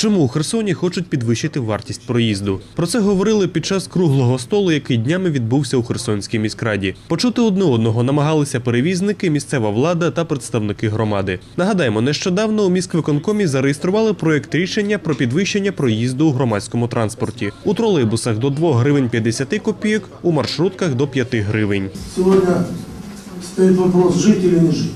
Чому у Херсоні хочуть підвищити вартість проїзду? Про це говорили під час круглого столу, який днями відбувся у Херсонській міськраді. Почути одне одного намагалися перевізники, місцева влада та представники громади. Нагадаємо, нещодавно у міськвиконкомі зареєстрували проєкт рішення про підвищення проїзду у громадському транспорті. У тролейбусах до 2 гривень 50 копійок, у маршрутках до 5 гривень. Сегодня стоит вопрос, жить или не жить.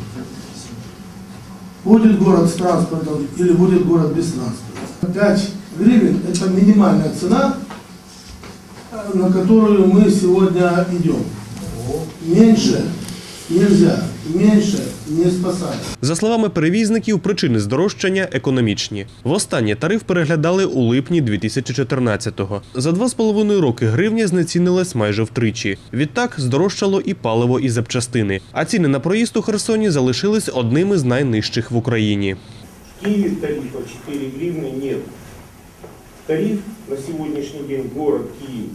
Будет город с транспортом или будет город без транспорта. 5 гривен – это минимальная цена, э, на которую мы сегодня идем. Меньше нельзя, меньше не спасает. За словами перевізників, причини здорожчання економічні. Востаннє тариф переглядали у липні 2014-го. За два з половиною роки гривня знецінилась майже втричі. Відтак здорожчало і паливо, і запчастини. А ціни на проїзд у Херсоні залишились одними з найнижчих в Україні. В Киеве тарифа 4 гривны нет. Тариф на сегодняшний день город Киев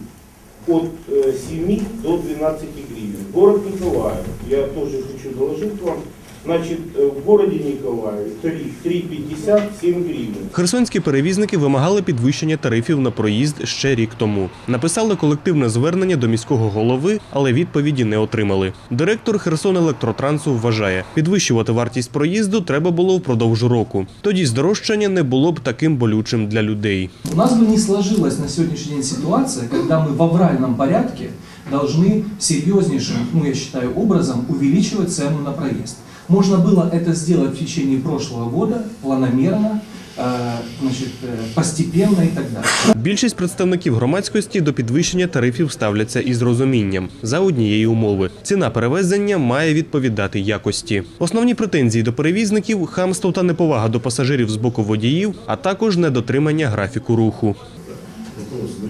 от э, 7 до 12 гривен. Город Николаев, я тоже хочу доложить вам, значит, э, в городе Николаеве тариф 3,50, 7 гривен. Херсонські перевізники вимагали підвищення тарифів на проїзд ще рік тому. Написали колективне звернення до міського голови, але відповіді не отримали. Директор Херсон Електротрансу вважає, підвищувати вартість проїзду треба було впродовж року. Тоді здорожчання не було б таким болючим для людей. У нас бы не сложилась на сегодняшний день ситуация, когда мы в авральном порядке должны серьезнейшим, ну я считаю, образом увеличивать цену на проезд. Можно было это сделать в течение прошлого года, планомерно, э, значит, э, постепенно и так далее. Більшість представників громадськості до підвищення тарифів ставляться із розумінням за однієї умови. Ціна перевезення має відповідати якості. Основні претензії до перевізників хамство та неповага до пасажирів з боку водіїв, а також недотримання графіку руху.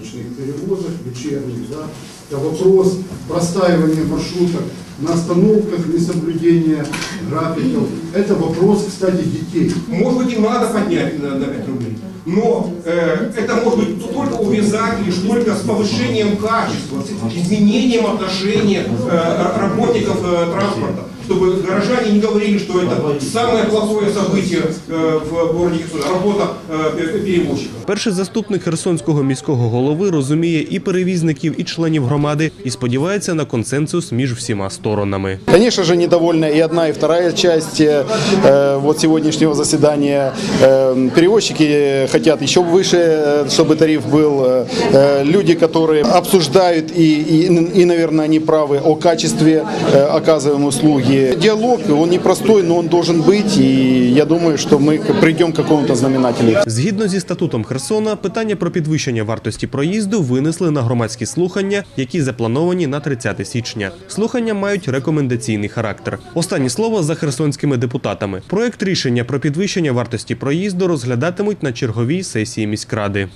вопрос ночных перевозок, вечерних, да, это вопрос простаивания маршруток на остановках, несоблюдения графиков. Это вопрос, кстати, детей. Может быть, и надо поднять на, на 5 рублей. Но э, это может быть только увязать лишь только с повышением качества, с изменением отношения э, работников э, транспорта. Чтобы горожане не говорили, что это самое плохое событие э, в городе Херсон, работа э, пе- перевозчиков. Перший заступник Херсонського міського голови розуміє і перевізників, і членів громади, і сподівається на консенсус між всіма сторонами. Конечно же, недовольна и одна, и вторая часть э, вот сегодняшнего заседания. Э, перевозчики хотят еще выше, э, чтобы тариф был. Э, э, люди, которые обсуждают и, и, и, наверное, они правы о качестве э, оказываемой услуги. Диалог, он непростой, но он должен быть, и я думаю, что мы к- придем к какому-то знаменателю. Згідно зі статутом Херсона, питання про підвищення вартості проїзду винесли на громадські слухання, які заплановані на 30 січня. Слухання мають рекомендаційний характер. Останнє слово за херсонськими депутатами. Проект рішення про підвищення вартості проїзду розглядатимуть на черговій сесії міськради.